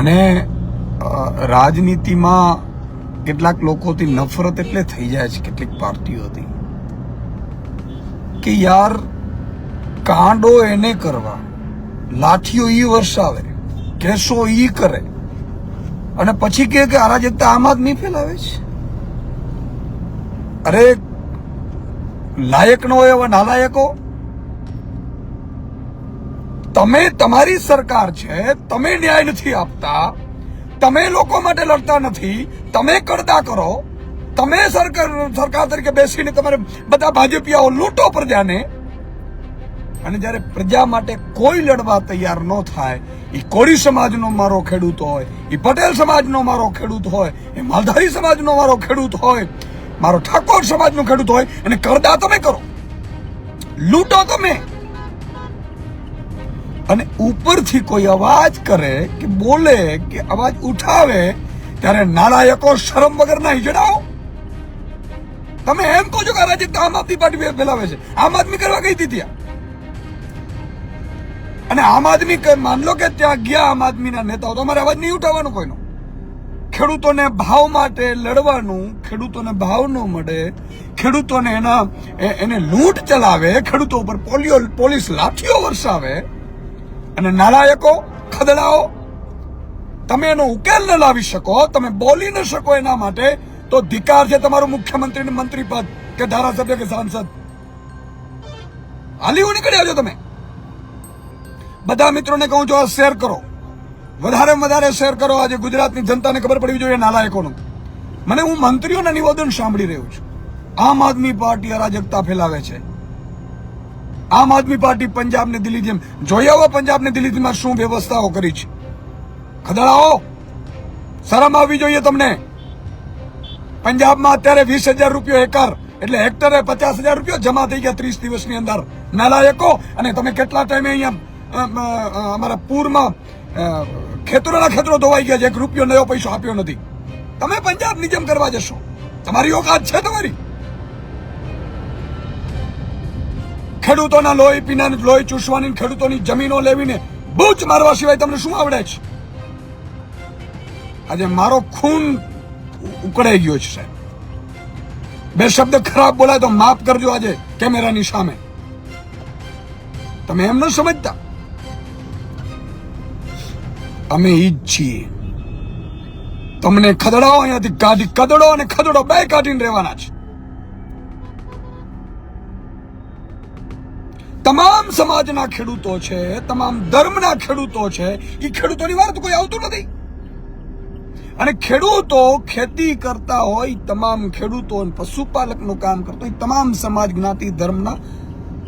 મને રાજનીતિમાં કેટલાક લોકોથી નફરત એટલે થઈ જાય છે કેટલીક પાર્ટીઓથી. કે યાર, કાંડો એને કરવા, લાઠીઓ ઈ વરસાવે, કેસો ઈ કરે, અને પછી કે અરાજકતા આમ આદમી ફેલાવે છે. અરે, લાયક ન હોય એવા નાલાયકો તમે તમારી સરકાર છે, તમે ન્યાય નથી આપતા, તમે લોકો માટે લડતા નથી, તમે કરતા કરો, તમે સરકાર સરકાર તરીકે બેસીને તમારે બધા ભાજપિયાઓ લૂંટો પ્રજાને. અને જ્યારે પ્રજા માટે કોઈ લડવા તૈયાર ન થાય, એ કોળી સમાજનો મારો ખેડૂત હોય, એ પટેલ સમાજનો મારો ખેડૂત હોય, એ માલધારી સમાજનો મારો ખેડૂત હોય, મારો ઠાકોર સમાજનો ખેડૂત હોય, અને કરદા તમે કરો. લૂંટો તમે. અને ઉપરથી કોઈ અવાજ કરે કે બોલે કે અવાજ ઉઠાવે, ત્યારે નાણાયકો શરમ વગર ના હિજડાઓ તમે એમ કહો છો કે અરાજકતા આમ આદમી પાર્ટી ફેલાવે છે. આમ આદમી કરવા ગઈ હતી અને આમ આદમી માન લો કે ત્યાં ગયા આમ આદમીના નેતાઓ, તો અમારે અવાજ નહીં ઉઠાવવાનો કોઈનો. ખેડૂતોને ભાવ માટે લડવાનું, ખેડૂતોને ભાવ ન મળે, ખેડૂતોને એના એને લૂંટ ચલાવે, ખેડૂતો ઉપર પોલિયો, પોલીસ લાઠીઓ વરસાવે અને નાલાયકો, ખદડાઓ, તમે એનો ઉકેલ ન લાવી શકો, તમે બોલી ન શકો એના માટે, તો ધિકાર છે તમારું મુખ્યમંત્રી ને મંત્રી પદ કે ધારાસભ્ય કે સાંસદ. હાલીઓ નીકળી આવજો તમે. બધા મિત્રોને કહું છું શેર કરો. વધારે વધારે શેર કરો. આજે ગુજરાતની જનતાને ખબર પડવી જોઈએ નાલાયકોનું. મને હું મંત્રીઓના નિવેદન સાંભળી રહ્યો છું. આમ આદમી પાર્ટી અરાજકતા ફેલાવે છે. આમ આદમી પાર્ટી પંજાબ ને દિલ્હી જેમ. જોઈ આવો પંજાબ ને દિલ્હીમાં શું વ્યવસ્થાઓ કરી છે. ખદડાઓ શરમ આવવી જોઈએ તમને. પંજાબમાં અત્યારે વીસ હજાર રૂપિયો એકર, એટલે હેક્ટરે પચાસ હજાર રૂપિયો જમા થઈ ગયા ત્રીસ દિવસની અંદર. નાલાયકો, અને તમે કેટલા ટાઈમે અહીંયા અમારા પૂરમાં ખેતરોના ખેતરો ધોવાઈ ગયા છે, એક રૂપિયો નવો પૈસો આપ્યો નથી. તમે પંજાબની જેમ કરવા જશો. તમારી ઓકાત છે તમારી. ખેડૂતોના લોહી પીના લોહી ચૂસવાની ખેડૂતોની જમીનો લેવીને બૂચ મારવા સિવાય તમને શું આવડે છે? આજે મારો ખૂન ઉકળાઈ ગયો છે, સાહેબ. બે શબ્દ ખરાબ બોલાય તો માફ કરજો આજે કેમેરાની સામે. તમે એમ ન સમજતા? અમે ઈ જ છીએ. તમને ખદડાઓ અહીંયાથી કાઢી કદડો અને ખદડો બે કાઢીને રહેવાના છે. તમામ સમાજના ખેડૂતો છે, તમામ ધર્મના ખેડૂતો છે એ ખેડૂતોની વાત કોઈ આવતું નથી. અને ખેડૂતો ખેતી કરતા હોય, તમામ ખેડૂતો પશુપાલકનું કામ કરતો હોય, તમામ સમાજ જ્ઞાતિ ધર્મના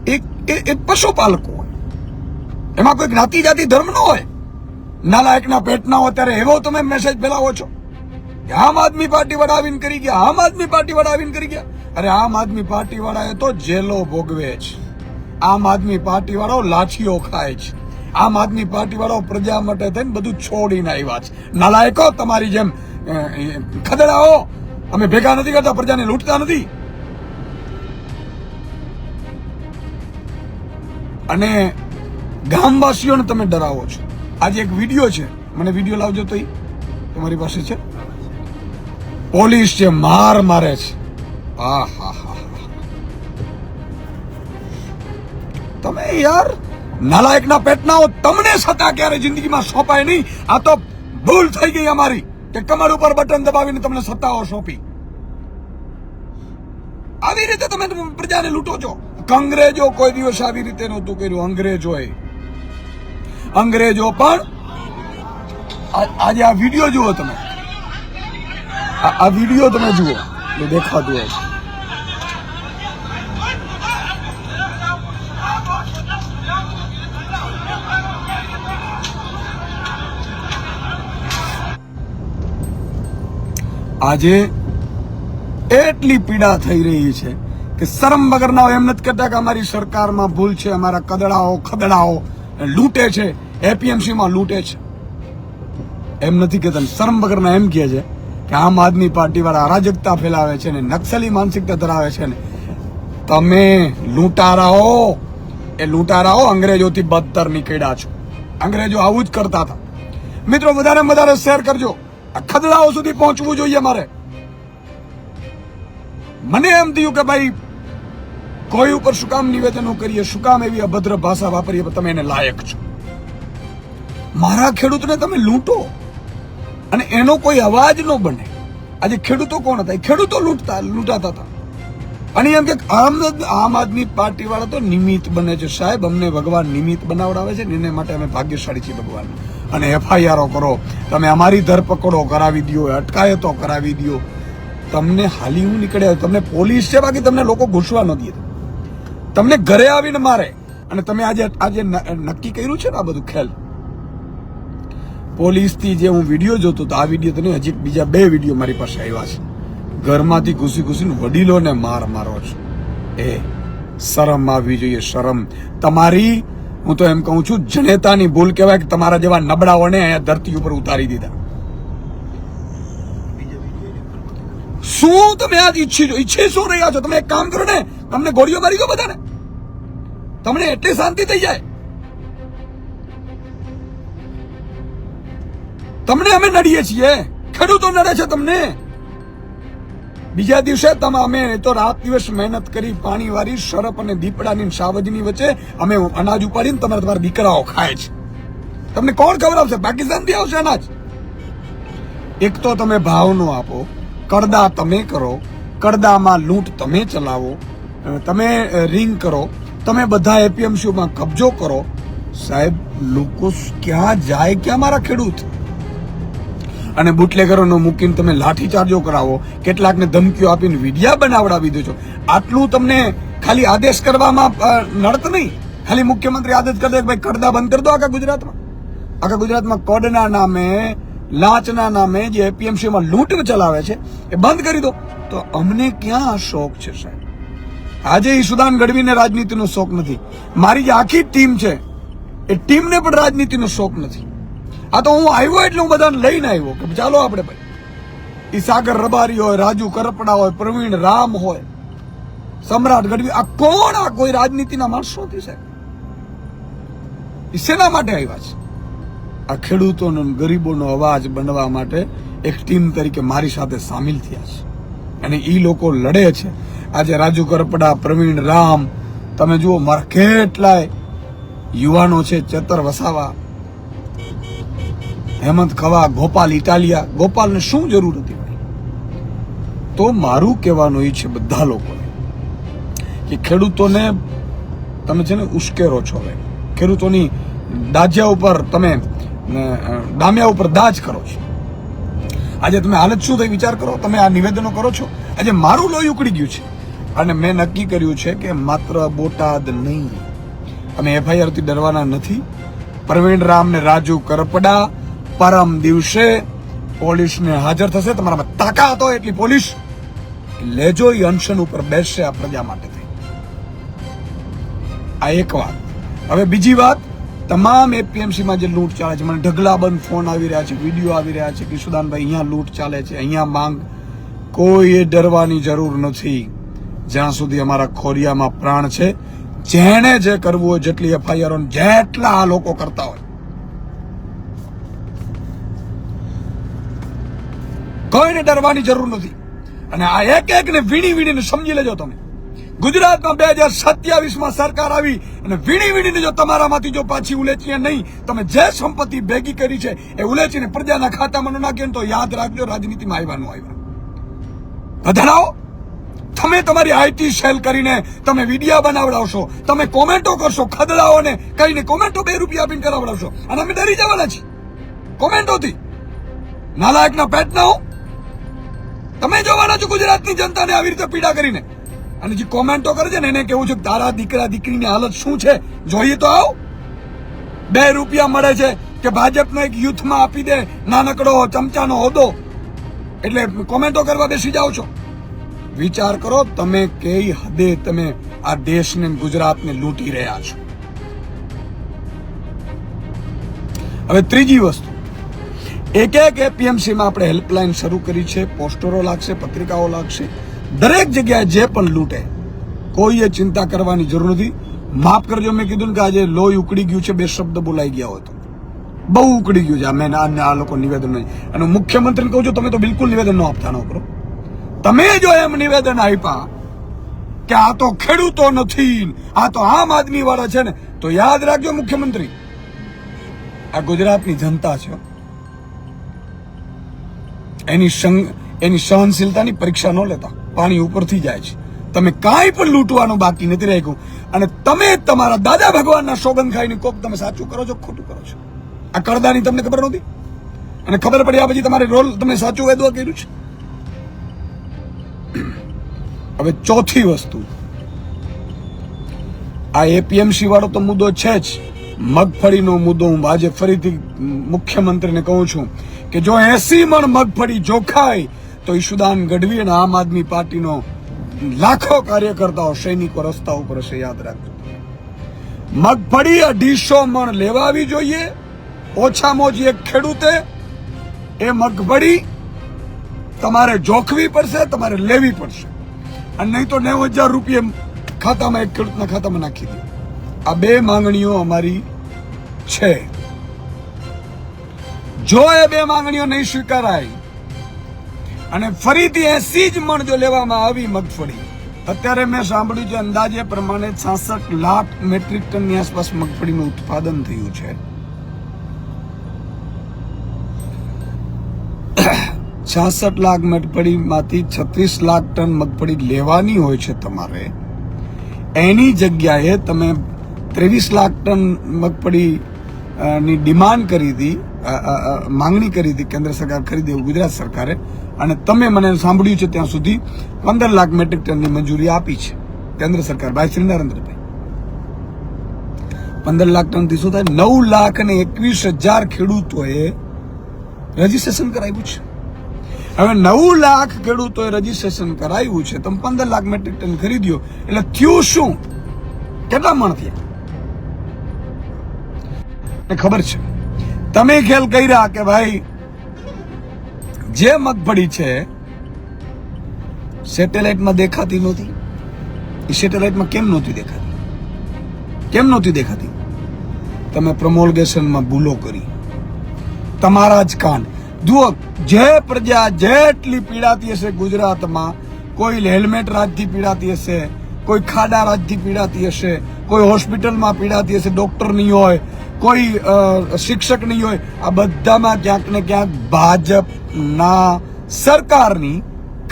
એક, એ- એક પશુપાલકો હોય. એમાં કોઈ જ્ઞાતિ જાતિ ધર્મ ન હોય. નાલાયકના પેટના હોય ત્યારે એવો તમે મેસેજ ફેલાવો છો. કે આમ આદમી પાર્ટી વાળા આવીને કરી ગયા, આમ આદમી પાર્ટી વાળા આવીને કરી ગયા. અરે આમ આદમી પાર્ટી વાળાએ તો જેલો ભોગવે છે આમ આદમી પાર્ટી વાળો લાઠીઓ ખાય છે. આમ આદમી પાર્ટી વાળો પ્રજા માટે થઈને બધું છોડીને આવ્યા છે. નાલાયકો, તમારી જેમ ખદડાઓ, અમે ભેગા નથી કરતા, પ્રજાને લૂંટતા નથી. અને ગામવાસીઓને તમે ડરાવો છો. આજે એક વીડિયો છે. મને વીડિયો લાવજો તો તમારી પાસે છે? પોલીસ જે માર મારે છે. આ, હા હા. તમે યાર નાલાયકના પેટનાઓ તમને સત્તા ક્યારે જિંદગીમાં સોંપાય નહીં? આ તો ભૂલ થઈ ગઈ અમારી કે કમર ઉપર બટન દબાવીને તમને સત્તાઓ સોંપી. આવી રીતે તમે પ્રજાને લૂંટો છો. અંગ્રેજો કોઈ દિવસ આવી રીતે નહોતું કર્યું. અંગ્રેજોએ. અંગ્રેજો પણ આજે આ વીડિયો જુઓ તમે. આ વીડિયો તમે જુઓ. દેખાતું હશે આજે એટલી પીડા થઈ રહી છે કે શરમ વગરના એમ નથી કહેતા કે અમારી સરકારમાં ભૂલ છે, અમારા કદડાઓ, ખદડાઓ લૂંટે છે, એપીએમસીમાં લૂંટે છે. એમ નથી કહેતા શરમ વગરના એમ કહે છે કે આમ આદમી પાર્ટી વાળા અરાજકતા ફેલાવે છે ને, નક્સલી માનસિકતા ધરાવે છે ને. તમે લૂંટારાઓ, એ લૂંટારાઓ અંગ્રેજોથી બદતર નીકળ્યા છો. અંગ્રેજો આવું જ કરતા હતા. મિત્રો વધારે વધારે શેર કરજો. ખદડાઓ સુધી પહોંચવું જોઈએ મારે. મને એમ થયું કે ભાઈ, કોઈ ઉપર શું કામ નિવેદનો કરીએ, શું કામ એવી અભદ્ર ભાષા વાપરીએ તમે એને લાયક છો. મારા ખેડૂતને તમે લૂંટો. અને એનો કોઈ અવાજ ન બને. આજે ખેડૂતો કોણ હતા? ખેડૂતો લૂંટતા, લૂંટાતા હતા. અને એમ કે આમ આમ આદમી પાર્ટી વાળા તો નિમિત્ત બને છે. સાહેબ, અમને ભગવાન નિમિત્ત બનાવડાવે છે ને એને માટે અમે ભાગ્યશાળી છીએ ભગવાન. અને એફઆઈઆરો કરો. તમે અમારી ધરપકડો કરાવી દો, અટકાયતો કરાવી દો. તમને હાલી હું નીકળ્યા તમને પોલીસ છે બાકી તમને લોકો ઘૂસવા ન દે. તમને ઘરે આવીને મારે. અને તમે આજે આજે નક્કી કર્યું છે ને આ બધું? ખેલ. પોલીસથી જે હું વીડિયો જોતો તો આ વીડિયો તો નહીં હજી બીજા બે વીડિયો મારી પાસે આવ્યા છે. ઘરમાંથી ઘૂસી ઘૂસીને વડીલોને માર મારો છો. એ શરમ આવવી જોઈએ, શરમ. તમારી હું તો એમ કહું છું, જનેતાની ભૂલ કહેવાય કે તમારા જેવા નબળાઓને અહીંયા ધરતી ઉપર ઉતારી દીધા. શું તમે આજ ઈચ્છી છો? ઈચ્છી શું રહ્યા છો? તમે એક કામ કરો ને, તમને ગોળીઓ મારી દો બધાને. તમને એટલી શાંતિ થઈ જાય. તમને અમે નડીએ છીએ. ખેડૂતો નડે છે તમને. બીજા દિવસે તમે અમે તો રાત દિવસ મહેનત કરી પાણી વારી સરપ અને દીપડાની સાવજની વચ્ચે અમે અનાજ ઉપાડીને તમારા તમારા દીકરાઓ ખાય છે. તમને કોણ ખવડાવશે? પાકિસ્તાનથી આવશે અનાજ? એક તો તમે ભાવ નો આપો કડદા તમે કરો કડદામાં લૂંટ તમે ચલાવો તમે રિંગ કરો, તમે બધા એપીએમસીઓમાં કબજો કરો. સાહેબ, લોકો ક્યાં જાય, ક્યાં મારા ખેડૂત? અને બુટલેગરોનો મૂકીને તમે લાઠીચાર્જો કરાવો, કેટલાકને ધમકીઓ આપીને વિડિયા બનાવડાવી દો છો. આટલું તમને ખાલી આદેશ કરવામાં નડત નહીં. ખાલી મુખ્યમંત્રી આદેશ કરી દે ભાઈ કડદા બંધ કરી દો આખા ગુજરાતમાં. આખા ગુજરાતમાં કોડના નામે, લાંચના નામે જે એપીએમસીમાં લૂંટ ચલાવે છે, એ બંધ કરી દો. તો અમને ક્યાં શોખ છે સાહેબ? આજે ઈશુદાન ગઢવીને રાજનીતિનો શોખ નથી. મારી જે આખી ટીમ છે, એ ટીમને પણ રાજનીતિનો શોખ નથી. આ તો હું આવ્યો એટલે હું બધાને લઈને આવ્યો કે ચાલો આપણે ભાઈ. એ સાગર રબારી હોય, રાજુ કરપડા હોય, પ્રવીણ રામ હોય, સમ્રાટ ગઢવી, આ કોણ આ કોઈ રાજનીતિના માણસો નથી સાહેબ ઈ શેના માટે આવ્યા છે? આ ખેડૂતોનો ગરીબોનો અવાજ બનવા માટે એક ટીમ તરીકે મારી સાથે સામેલ થયા છે. અને એ લોકો લડે છે. આજે રાજુ કરપડા, પ્રવીણ રામ, તમે જુઓ, મારા કેટલાય યુવાનો છે ચેતર વસાવા હેમંત ખવા ગોપાલ ઇટાલિયા, ગોપાલને શું જરૂર હતી તો મારું કહેવાનું એ છે બધા લોકોને કે ખેડૂતોને તમે છે ને ઉશ્કેરો છો હવે. ખેડૂતોની દાજ્યા ઉપર તમે ડામ્યા ઉપર દાજ કરો છો. આજે તમે હાલત શું થઈ વિચાર કરો? તમે આ નિવેદનો કરો છો? આજે મારું લોહી ઉકળી ગયું છે. અને મેં નક્કી કર્યું છે કે માત્ર બોટાદ નહીં. અમે એફઆઈઆરથી ડરવાના નથી. પ્રવીણ રામ ને રાજુ કરપડા પરમ દિવસે પોલીસને હાજર થશે. તમારામાં તાકાત હોય એટલી પોલીસ લેજો અનશન ઉપર બેસશે આ પ્રજા માટે આ એક વાત. હવે બીજી વાત, તમામ એપીએમસી માં જે લૂંટ ચાલે છે, મને ઢગલાબંધ ફોન આવી રહ્યા છે, વીડિયો આવી રહ્યા છે કિશુદાનભાઈ અહીંયા લૂંટ ચાલે છે, અહીંયા માંગ કોઈ ડરવાની જરૂર નથી. જ્યાં સુધી અમારા ખોરિયામાં પ્રાણ છે, જેણે જે કરવું હોય, જેટલી એફઆઈઆર જેટલા આ લોકો કરતા હોય. કોઈને ડરવાની જરૂર નથી. અને આ એક એક ને વીણી વીણીને સમજી લેજો તમે. ગુજરાતમાં બે હજાર સત્યાવીસમાં સરકાર આવી અને વીણી વીણીને જો તમારામાંથી જો પાછી ઉલેચીએ નહીં, તમે જે સંપત્તિ ભેગી કરી છે, એ ઉલેચીને પ્રજાના ખાતામાં ન નાખીએ તો યાદ રાખજો, રાજનીતિમાં આવ્યાનું આવ્યા. વધારાઓ તમે તમારી આઈટી સેલ કરીને તમે વિડિયા બનાવડાવશો, તમે કોમેન્ટો કરશો, ખદડાઓને કહીને કોમેન્ટો બે રૂપિયા આપીને કરાવડાવશો. અને અમે ડરી જવાના છીએ. કોમેન્ટોથી. નાલાયકના પેટ ના હો. તમે જોવાના છો ગુજરાતની જનતાને આવી રીતે પીડા કરીને. અને જે કોમેન્ટો કરે છે ને, એને કેવું છે તારા દીકરા દીકરીની હાલત શું છે? જોઈએ તો આવ. બે રૂપિયા મળે છે કે ભાજપનો એક યુથમાં આપી દે, નાનકડો ચમચાનો હોદો એટલે કોમેન્ટો કરવા બેસી જાઓ છો. વિચાર કરો, તમે કઈ હદે તમે આ દેશને ગુજરાતને લૂંટી રહ્યા છો. હવે ત્રીજી વસ્તુ. એક એક એપીએમસીમાં આપણે હેલ્પલાઇન શરૂ કરી છે, પોસ્ટરો લાગશે, પત્રિકાઓ લાગશે. દરેક જગ્યાએ જે પણ લૂંટે, કોઈએ ચિંતા કરવાની જરૂર નથી. માફ કરજો, મેં કીધું ને કે આજે લોહી ઉકળી ગયું છે, બે શબ્દ બોલાઈ ગયા હોય તો. બહુ ઉકળી ગયું છે. અમે આ લોકો નિવેદન નહીં. અને મુખ્યમંત્રીને કહું છું, તમે તો બિલકુલ નિવેદન ન આપતા, ન કરો. તમે જો એમ નિવેદન આપ્યા કે આ તો ખેડૂતો નથી, આ તો આમ આદમી વાળા છે ને, તો યાદ રાખજો મુખ્યમંત્રી. આ ગુજરાતની જનતા છે. એની એની સહનશીલતાની પરીક્ષા ન લેતા. પાણી ઉપરથી જાય છે. તમે કાંઈ પણ લૂંટવાનું બાકી નથી રાખ્યું. અને તમે તમારા દાદા ભગવાનના સોગંદ ખાઈને કોક તમે સાચું કરો છો ખોટું કરો છો? આ કરદાની તમને ખબર નહોતી? અને ખબર પડી આ પછી તમારે રોલ તમે સાચું વેદવા કર્યું છે? હવે ચોથી વસ્તુ. આ એપીએમસી વાળો તો મુદ્દો છે જ. મગફળીનો મુદ્દો હું આજે ફરીથી મુખ્યમંત્રીને કહું છું કે જો એસી મણ મગફળી જોખાય, તો ઈશુદાન ગઢવી અને આમ આદમી પાર્ટીનો લાખો કાર્યકર્તાઓ સૈનિકો રસ્તા ઉપર હશે, યાદ રાખજો. મગફળી અઢીસો મણ લેવાવી જોઈએ, ઓછામાં ઓછી એક ખેડૂતે એ મગફળી તમારે જોખવી પડશે, તમારે લેવી પડશે. અને નહીં તો નેવું હજાર રૂપિયા ખાતામાં, એક ખેડૂતના ખાતામાં નાખી દે. આ બે માંગણીઓ અમારી છે. જો એ બે માંગણીઓ નહીં સ્વીકારાય. અને ફરીથી એસી જ મણ જો લેવામાં આવી મગફળી. અત્યારે મેં સાંભળ્યું છે અંદાજે પ્રમાણે છાસઠ લાખ મેટ્રિક ટનની આસપાસ મગફળીનું ઉત્પાદન થયું છે. છાસઠ લાખ મગફળીમાંથી છત્રીસ લાખ ટન મગફળી લેવાની હોય છે તમારે. એની જગ્યાએ તમે ત્રેવીસ લાખ ટન મગફળી ની ડિમાન્ડ કરી હતી માંગણી કરી હતી કેન્દ્ર સરકાર કરી દેવું ગુજરાત સરકારે. અને તમે મને સાંભળ્યું છે ત્યાં સુધી પંદર લાખ મેટ્રિક ટનની મંજૂરી આપી છે કેન્દ્ર સરકાર, ભાઈ શ્રી નરેન્દ્રભાઈ. પંદર લાખ ટનથી શું થાય? નવ લાખ અને એકવીસ હજાર ખેડૂતોએ રજીસ્ટ્રેશન કરાવ્યું છે. હવે નવ લાખ ખેડૂતોએ રજીસ્ટ્રેશન કરાવ્યું છે, તમે પંદર લાખ મેટ્રિક ટન ખરીદ્યો, એટલે થયું શું? કેટલા મણ થયા? ને ખબર છે? તમે ખ્યાલ કર્યા કે ભાઈ, જે મગફળી છે, સેટેલાઇટમાં દેખાતી નહોતી. એ સેટેલાઇટમાં કેમ નહોતી દેખાતી? કેમ નહોતી દેખાતી? તમે પ્રમોલગેશનમાં ભૂલો કરી. તમારા જ કાન. જુઓ, જે પ્રજા જેટલી પીડાતી હશે ગુજરાતમાં, કોઈ હેલ્મેટ રાજથી પીડાતી હશે, કોઈ ખાડા રાજથી પીડાતી હશે કોઈ હોસ્પિટલમાં પીડાતી હશે, ડોક્ટર નહીં હોય, કોઈ શિક્ષક નહીં હોય, આ બધામાં ક્યાંક ને ક્યાંક ભાજપના સરકારની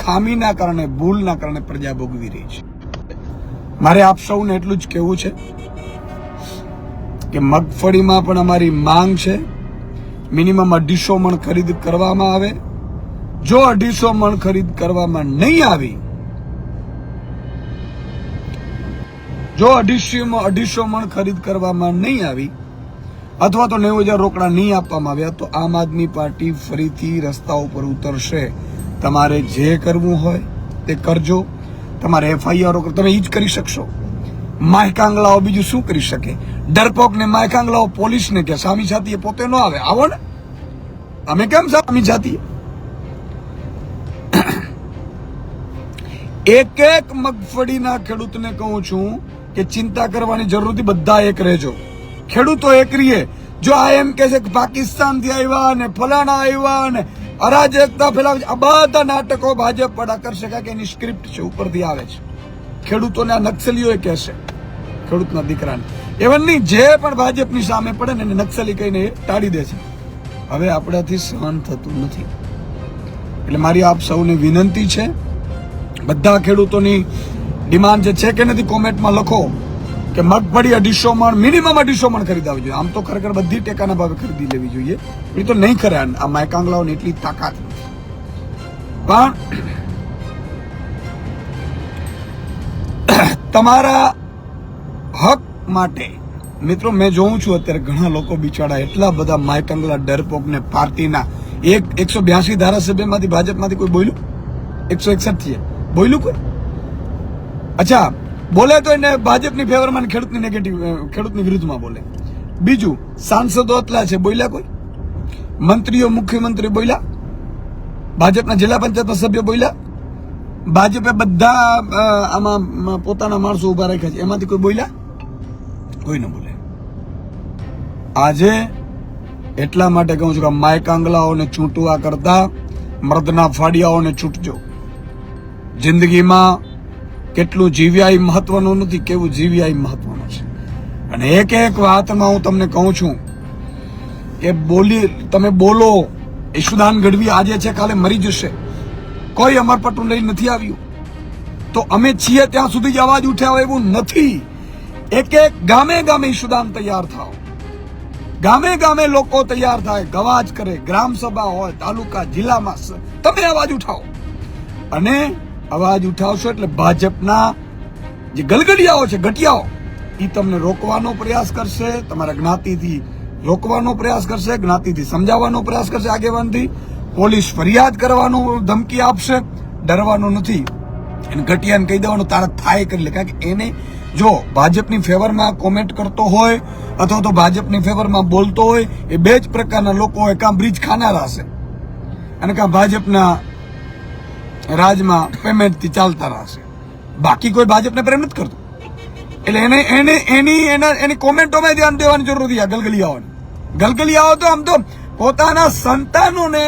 ખામીના કારણે, ભૂલના કારણે પ્રજા ભોગવી રહી છે. મારે આપ સૌને એટલું જ કહેવું છે કે મગફળીમાં પણ અમારી માંગ છે, મિનિમમ અઢીસો મણ ખરીદ કરવામાં આવે. જો અઢીસો મણ ખરીદ કરવામાં નહીં આવી જો અઢીસોમાં અઢીસો મણ ખરીદ કરવામાં નહીં આવી, અથવા તો નેવું હજાર રોકડા નહીં આપવામાં આવ્યા, તો આમ આદમી પાર્ટી ફરીથી રસ્તા ઉપર ઉતરશે. તમારે જે કરવું હોય તે કરજો. તમારે એફઆઈઆર તમે એ જ કરી શકશો. માયકાંગલાઓ બીજું શું કરી શકે? ડરપોક ને માયકાંગલાઓ પોલીસને કે સામી જાતીએ પોતે ન આવે. આવો ને. અમે કેમ સામી જાતીએ? એક એક મગફળીના ખેડૂતને કહું છું કે ચિંતા કરવાની જરૂર નથી બધા એક રહેજો. ખેડૂતો એક રહીએ જો આ એમ કે છે કે પાકિસ્તાનથી આવ્યા ને ફલાણા આવ્યા ને અરાજકતા ફેલાવે આ બધા નાટકો ભાજપ પડા કરશે કારણ કે એની સ્ક્રિપ્ટ છે, ઉપરથી આવે છે. ખેડૂતોને આ નક્સલીઓ કહેશે, ખેડૂતના દીકરાને. એવન નહીં જે પણ ભાજપની સામે પડે ને એને નક્સલી કહીને એ ટાળી દે છે. હવે આપણાથી સહન થતું નથી. એટલે મારી આપ સૌને વિનંતી છે, બધા ખેડૂતોની ડિમાન્ડ જે છે કે નથી, કોમેન્ટમાં લખો કે મગફળી અઢીસો મણ મિનિમમ અઢીસો મણ ખરીદ આવવી જોઈએ. આમ તો ખરેખર બધી ટેકાના ભાવે ખરીદી લેવી જોઈએ. એ તો નહીં કરે આ માયકાંગલાઓની એટલી તાકાત. પણ તમારા હક માટે, મિત્રો, મેં જોઉં છું અત્યારે ઘણા લોકો બિચારા એટલા બધા માયકાંગલા ડરપોક ને પાર્ટીના એક એકસો બ્યાસી ધારાસભ્યમાંથી ભાજપમાંથી કોઈ બોલ્યું? એકસો એકસઠ છે બોલ્યું કોઈ? અચ્છા, બોલે તો એને ભાજપની ફેવરમાં ખેડૂતની નેગેટિવ ખેડૂતની વિરુદ્ધમાં બોલે. બીજું, સાંસદો એટલા છે, બોલ્યા કોઈ? મંત્રીઓ, મુખ્યમંત્રી બોલ્યા? ભાજપના જિલ્લા પંચાયતના સભ્યો બોલ્યા? ભાજપે બધા આમાં પોતાના માણસો ઊભા રાખ્યા છે. એમાંથી કોઈ બોલ્યા? કોઈ ન બોલે. આજે એટલા માટે કહું છું કે માય કાંગલાઓને ચૂંટવા કરતા મર્દના ફાડિયાઓને ચૂંટજો. જિંદગીમાં કેટલું જીવ્યા એ મહત્વનું નથી, કેવું જીવ્યા એ મહત્વનું છે. અને એક એક વાતમાં હું તમને કહું છું કે બોલી, તમે બોલો ઈશુદાન ગઢવી આજે છે, કાલે મરી જશે. કોઈ અમરપટું લઈ નથી આવ્યું. તો અમે છીએ ત્યાં સુધી જ અવાજ ઉઠ્યા હોય એવું નથી. એક એક ગામે ગામે ઈશુદાન તૈયાર થાવ ગામે ગામે લોકો તૈયાર થાય, ગવાજ કરે, ગ્રામ સભા હોય, તાલુકા, જિલ્લામાં તમે અવાજ ઉઠાવો. અને અવાજ ઉઠાવશો એટલે ભાજપના જે ગલગડિયાઓ છે ગટિયાઓ એ તમને રોકવાનો પ્રયાસ કરશે, તમારા જ્ઞાતિથી રોકવાનો પ્રયાસ કરશે, જ્ઞાતિથી સમજાવવાનો પ્રયાસ કરશે આગેવાનથી, પોલીસ ફરિયાદ કરવાનો ધમકી આપશે, ડરવાનું નથી. એને ગટિયાને કહી દેવાનું, તારા થાય કરી લે. કારણ કે એને જો ભાજપની ફેવરમાં કોમેન્ટ કરતો હોય, અથવા તો ભાજપની ફેવરમાં બોલતો હોય, એ બે જ પ્રકારના લોકો હોય કાં બ્રિજ ખાનારા હશે. અને કાં ભાજપના રાજમાં પેમેન્ટથી ચાલતા રહેશે. બાકી કોઈ ભાજપને પ્રેમ નથી કરતું. એટલે એને એને, એની, એના, એની કોમેન્ટોમાં ધ્યાન દેવાની જરૂર નથી આ ગલગલિયાઓને. ગલગલિયાઓ તો આમ તો પોતાના સંતાનોને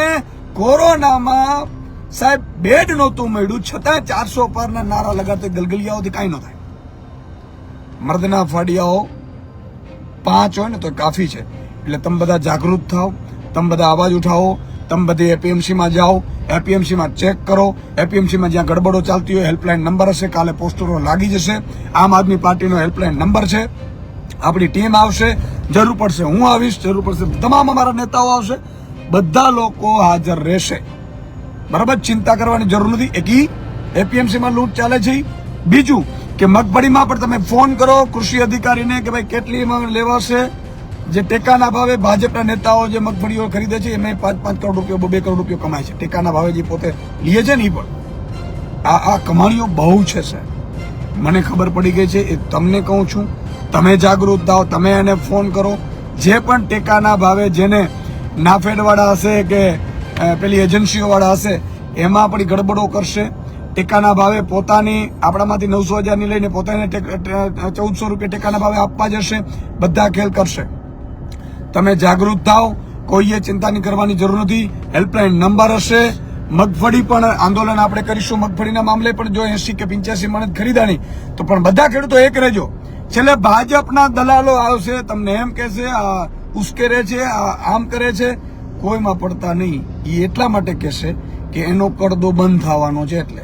કોરોનામાં સાહેબ બેડ નહોતું મળ્યું, છતાં ચારસો પરના નારા લગાડતા ગલગલિયાઓથી કાંઈ ન થાય. મર્દના ફાડિયાઓ પાંચ હોય ને તો કાફી છે. એટલે તમે બધા જાગૃત થાઓ, તમે બધા અવાજ ઉઠાવો તમે બધી એપીએમસીમાં જાઓ, એપીએમસીમાં ચેક કરો, એપીએમસીમાં જ્યાં ગડબડો ચાલતી હોય, હેલ્પલાઇન નંબર હશે, કાલે પોસ્ટરો લાગી જશે. આમ આદમી પાર્ટીનો હેલ્પલાઇન નંબર છે. આપણી ટીમ આવશે, જરૂર પડશે હું આવીશ, જરૂર પડશે તમામ અમારા નેતાઓ આવશે. બધા લોકો હાજર રહેશે. બરાબર? ચિંતા કરવાની જરૂર નથી. એકી એપીએમસીમાં લૂંટ ચાલે છે બીજું કે મગફળીમાં પણ તમે ફોન કરો, કૃષિ અધિકારીને કે ભાઈ કેટલી લેવાશે? જે ટેકાના ભાવે ભાજપના નેતાઓ જે મગફળીઓ ખરીદે છે એમાં પાંચ પાંચ કરોડ રૂપિયા, બે કરોડ રૂપિયા કમાય છે. ટેકાના ભાવે જે પોતે લે છે ને એ પણ. આ આ કમાણીઓ બહુ છે સર મને ખબર પડી ગઈ છે, એ તમને કહું છું. તમે જાગૃત થાઓ, તમે એને ફોન કરો. જે પણ ટેકાના ભાવે જેને નાફેડવાળા હશે કે પેલી એજન્સીઓવાળા હશે, એમાં પણ ગડબડો કરશે. ટેકાના ભાવે પોતાની આપણામાંથી નવસો હજારની લઈને પોતાને ચૌદસો રૂપિયા ટેકાના ભાવે આપવા જશે બધા ખેલ કરશે. તમે જાગૃત થાઓ. કોઈએ ચિંતા નહીં કરવાની જરૂર નથી. હેલ્પલાઇન નંબર હશે. મગફળી પણ આંદોલન આપણે કરીશું. મગફળીના મામલે પણ જો એસી કે પિંચ્યાસી મણ ખરીદાણી, તો પણ બધા ખેડૂતો એક રહેજો. છેલ્લે ભાજપના દલાલો આવશે. તમને એમ કહેશે ઉશ્કેરે છે આમ કરે છે. કોઈમાં પડતા નહીં. એ એટલા માટે કહેશે કે એનો પડદો બંધ થવાનો છે એટલે.